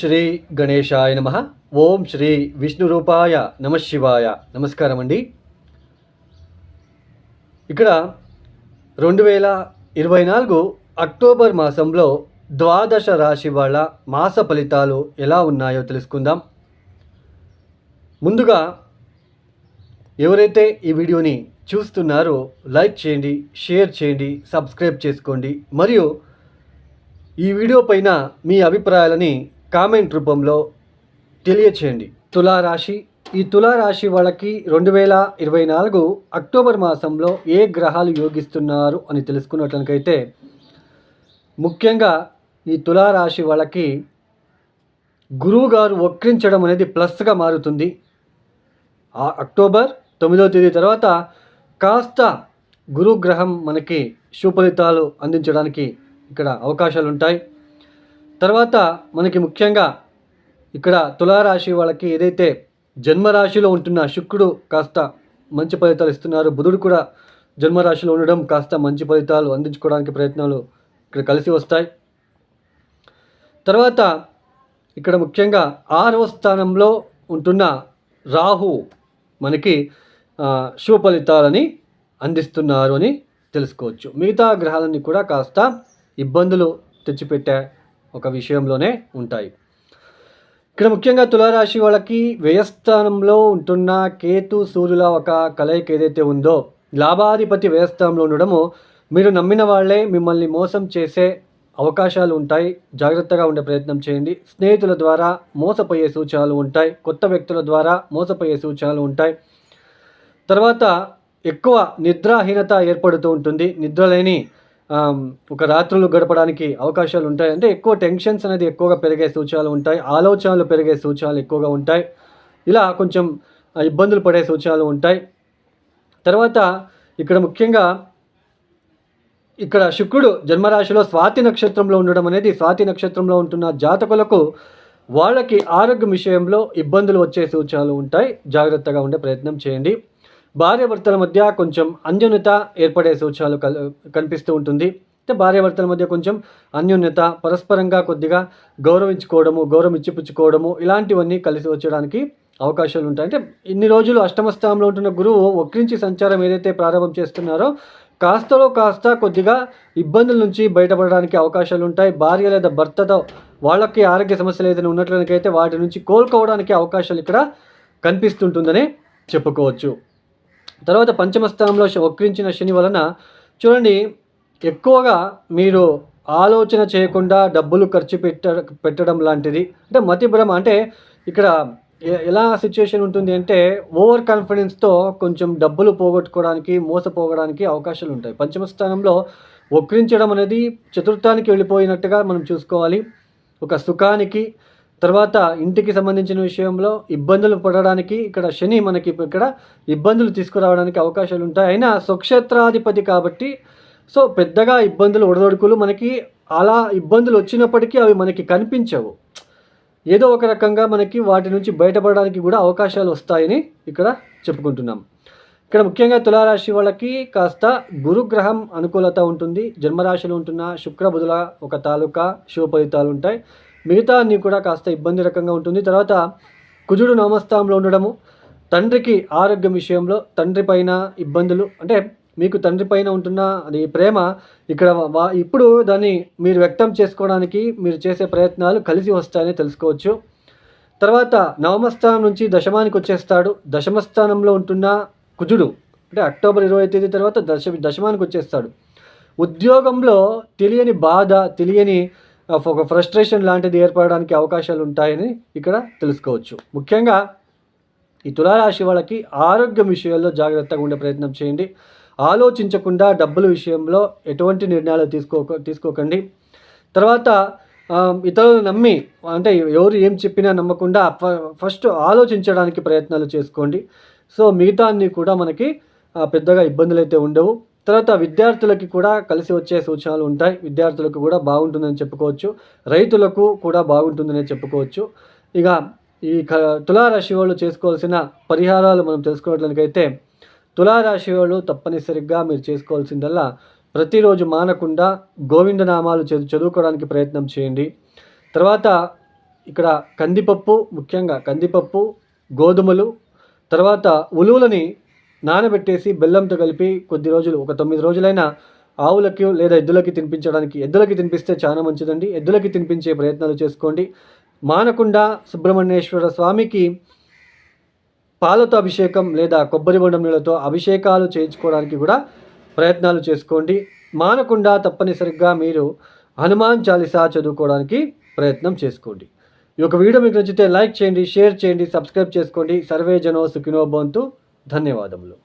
శ్రీ గణేశాయ నమ. ఓం శ్రీ విష్ణు రూపాయ నమశివాయ నమస్కారం అండి ఇక్కడ రెండు వేల ఇరవై నాలుగు అక్టోబర్ మాసంలో ద్వాదశ రాశి వాళ్ళ మాస ఫలితాలు ఎలా ఉన్నాయో తెలుసుకుందాం. ముందుగా ఎవరైతే ఈ వీడియోని చూస్తున్నారో లైక్ చేయండి షేర్ చేయండి సబ్స్క్రైబ్ చేసుకోండి. మరియు ఈ వీడియో పైన మీ అభిప్రాయాలని కామెంట్ రూపంలో తెలియచేయండి. తులారాశి. ఈ తులారాశి వాళ్ళకి రెండు వేల ఇరవై నాలుగు అక్టోబర్ మాసంలో ఏ గ్రహాలు యోగిస్తున్నారు అని తెలుసుకున్నట్లకైతే ముఖ్యంగా ఈ తులారాశి వాళ్ళకి గురువు గారు వక్రించడం అనేది ప్లస్గా మారుతుంది. ఆ అక్టోబర్ తొమ్మిదవ తేదీ తర్వాత కాస్త గురుగ్రహం మనకి సుఫలితాలు అందించడానికి ఇక్కడ అవకాశాలు ఉంటాయి తర్వాత మనకి ముఖ్యంగా ఇక్కడ తులారాశి వాళ్ళకి ఏదైతే జన్మరాశిలో ఉంటున్న శుక్రుడు కాస్త మంచి ఫలితాలు ఇస్తున్నారు బుధుడు కూడా జన్మరాశిలో ఉండడం కాస్త మంచి ఫలితాలు అందించుకోవడానికి ప్రయత్నాలు ఇక్కడ కలిసి వస్తాయి. తర్వాత ఇక్కడ ముఖ్యంగా ఆరవ స్థానంలో ఉంటున్న రాహు మనకి శుభ ఫలితాలని అందిస్తున్నారు అని తెలుసుకోవచ్చు. మిగతా గ్రహాలన్నీ కూడా కాస్త ఇబ్బందులు తెచ్చిపెట్టే ఒక విషయంలోనే ఉంటాయి. ఇక్కడ ముఖ్యంగా తులారాశి వాళ్ళకి వ్యయస్థానంలో ఉంటున్న కేతు సూర్యుల ఒక కలయిక ఏదైతే ఉందో లాభాధిపతి వ్యయస్థానంలో ఉండడము మీరు నమ్మిన వాళ్ళే మిమ్మల్ని మోసం చేసే అవకాశాలు ఉంటాయి. జాగ్రత్తగా ఉండే ప్రయత్నం చేయండి. స్నేహితుల ద్వారా మోసపోయే సూచనలు ఉంటాయి. కొత్త వ్యక్తుల ద్వారా మోసపోయే సూచనలు ఉంటాయి. తర్వాత ఎక్కువ నిద్రాహీనత ఏర్పడుతూ ఉంటుంది. నిద్రలేని ఒక రాత్రులు గడపడానికి అవకాశాలు ఉంటాయి. అంటే ఎక్కువ టెన్షన్స్ అనేది ఎక్కువగా పెరిగే సూచనలు ఉంటాయి. ఆలోచనలు పెరిగే సూచనలు ఎక్కువగా ఉంటాయి. ఇలా కొంచెం ఇబ్బందులు పడే సూచనలు ఉంటాయి. తర్వాత ఇక్కడ ముఖ్యంగా ఇక్కడ శుక్రుడు జన్మరాశిలో స్వాతి నక్షత్రంలో ఉండడం అనేది స్వాతి నక్షత్రంలో ఉంటున్న జాతకులకు వాళ్ళకి ఆరోగ్యం విషయంలో ఇబ్బందులు వచ్చే సూచనలు ఉంటాయి. జాగ్రత్తగా ఉండే ప్రయత్నం చేయండి. భార్యాభర్తల మధ్య కొంచెం అన్యోన్యత ఏర్పడే సూచనలు కల్ కనిపిస్తూ ఉంటుంది. అయితే భార్యాభర్తల మధ్య కొంచెం అన్యోన్యత పరస్పరంగా కొద్దిగా గౌరవించుకోవడము గౌరవం ఇచ్చిపుచ్చుకోవడము ఇలాంటివన్నీ కలిసి వచ్చడానికి అవకాశాలు ఉంటాయి. అంటే ఇన్ని రోజులు అష్టమస్థానంలో ఉంటున్న గురువు వక్రించి సంచారం ఏదైతే ప్రారంభం చేస్తున్నారో కాస్తలో కాస్త కొద్దిగా ఇబ్బందుల నుంచి బయటపడడానికి అవకాశాలు ఉంటాయి. భార్య లేదా భర్తతో వాళ్ళకి ఆరోగ్య సమస్యలు ఏదైనా ఉన్నట్లయితే వాటి నుంచి కోలుకోవడానికి అవకాశాలు ఇక్కడ కనిపిస్తుంటుందని చెప్పుకోవచ్చు. తర్వాత పంచమ స్థానంలో వక్రించిన శని వలన చూడండి ఎక్కువగా మీరు ఆలోచన చేయకుండా డబ్బులు ఖర్చు పెట్ట పెట్టడం లాంటిది. అంటే మతి భ్రమ అంటే ఇక్కడ ఎలా సిచ్యుయేషన్ ఉంటుంది అంటే ఓవర్ కాన్ఫిడెన్స్తో కొంచెం డబ్బులు పోగొట్టుకోవడానికి మోసపోవడానికి అవకాశాలు ఉంటాయి. పంచమ స్థానంలో వక్రించడం అనేది చతుర్థానికి వెళ్ళిపోయినట్టుగా మనం చూసుకోవాలి. ఒక సుఖానికి తర్వాత ఇంటికి సంబంధించిన విషయంలో ఇబ్బందులు పడడానికి ఇక్కడ శని మనకి ఇక్కడ ఇబ్బందులు తీసుకురావడానికి అవకాశాలు ఉంటాయి. అయినా స్వక్షేత్రాధిపతి కాబట్టి సో పెద్దగా ఇబ్బందులు ఒడదొడుకులు మనకి అలా ఇబ్బందులు వచ్చినప్పటికీ అవి మనకి కనిపించవు. ఏదో ఒక రకంగా మనకి వాటి నుంచి బయటపడడానికి కూడా అవకాశాలు వస్తాయని ఇక్కడ చెప్పుకుంటున్నాం. ఇక్కడ ముఖ్యంగా తులారాశి వాళ్ళకి కాస్త గురుగ్రహం అనుకూలత ఉంటుంది. జన్మరాశిలో ఉంటున్న శుక్ర బుధుల ఒక తాలూకా శుభ ఫలితాలు ఉంటాయి. మిగతా అన్నీ కూడా కాస్త ఇబ్బంది రకంగా ఉంటుంది. తర్వాత కుజుడు నవమస్థానంలో ఉండడము తండ్రికి ఆరోగ్యం విషయంలో తండ్రి పైన ఇబ్బందులు అంటే మీకు తండ్రి పైన ఉంటున్న అది ప్రేమ ఇక్కడ వా- ఇప్పుడు దాన్ని మీరు వ్యక్తం చేసుకోవడానికి మీరు చేసే ప్రయత్నాలు కలిసి వస్తాయని తెలుసుకోవచ్చు. తర్వాత నవమస్థానం నుంచి దశమానికి వచ్చేస్తాడు. దశమస్థానంలో ఉంటున్న కుజుడు అంటే అక్టోబర్ ఇరవై తేదీ తర్వాత దశ దశమానికి వచ్చేస్తాడు. ఉద్యోగంలో తెలియని బాధ తెలియని ఒక ఫ్రస్ట్రేషన్ లాంటిది ఏర్పడడానికి అవకాశాలు ఉంటాయని ఇక్కడ తెలుసుకోవచ్చు. ముఖ్యంగా ఈ తులారాశి వాళ్ళకి ఆరోగ్యం విషయాల్లో జాగ్రత్తగా ఉండే ప్రయత్నం చేయండి. ఆలోచించకుండా డబ్బుల విషయంలో ఎటువంటి నిర్ణయాలు తీసుకోక తీసుకోకండి. తర్వాత ఇతరులు నమ్మి అంటే ఎవరు ఏం చెప్పినా నమ్మకుండా ఫ- ఫస్ట్ ఆలోచించడానికి ప్రయత్నాలు చేసుకోండి. సో మిగతా అన్నీ కూడా మనకి పెద్దగా ఇబ్బందులు అయితే ఉండవు. తర్వాత విద్యార్థులకి కూడా కలిసి వచ్చే సూచనలు ఉంటాయి. విద్యార్థులకు కూడా బాగుంటుందని చెప్పుకోవచ్చు. రైతులకు కూడా బాగుంటుందని చెప్పుకోవచ్చు. ఇక ఈ క తులారాశి వాళ్ళు చేసుకోవాల్సిన పరిహారాలు మనం తెలుసుకోవడానికైతే తులారాశి వాళ్ళు తప్పనిసరిగా మీరు చేసుకోవాల్సిందల్లా ప్రతిరోజు మానకుండా గోవిందనామాలు చదువు చదువుకోవడానికి ప్రయత్నం చేయండి. తర్వాత ఇక్కడ కందిపప్పు ముఖ్యంగా కందిపప్పు గోధుమలు తర్వాత ఉలువలని నానబెట్టేసి బెల్లంతో కలిపి కొద్ది రోజులు ఒక తొమ్మిది రోజులైనా ఆవులకి లేదా ఎద్దులకి తినిపించడానికి ఎద్దులకి తినిపిస్తే చాలా మంచిదండి. ఎద్దులకి తినిపించే ప్రయత్నాలు చేసుకోండి. మానకుండా సుబ్రహ్మణ్యేశ్వర స్వామికి పాలతో అభిషేకం లేదా కొబ్బరి బొండం నీళ్ళతో అభిషేకాలు చేయించుకోవడానికి కూడా ప్రయత్నాలు చేసుకోండి. మానకుండా తప్పనిసరిగా మీరు హనుమాన్ చాలీసా చదువుకోవడానికి ప్రయత్నం చేసుకోండి. ఈ యొక్క వీడియో మీకు నచ్చితే లైక్ చేయండి షేర్ చేయండి సబ్స్క్రైబ్ చేసుకోండి. సర్వే జనో సుఖినో బంతు ధన్యవాదములు.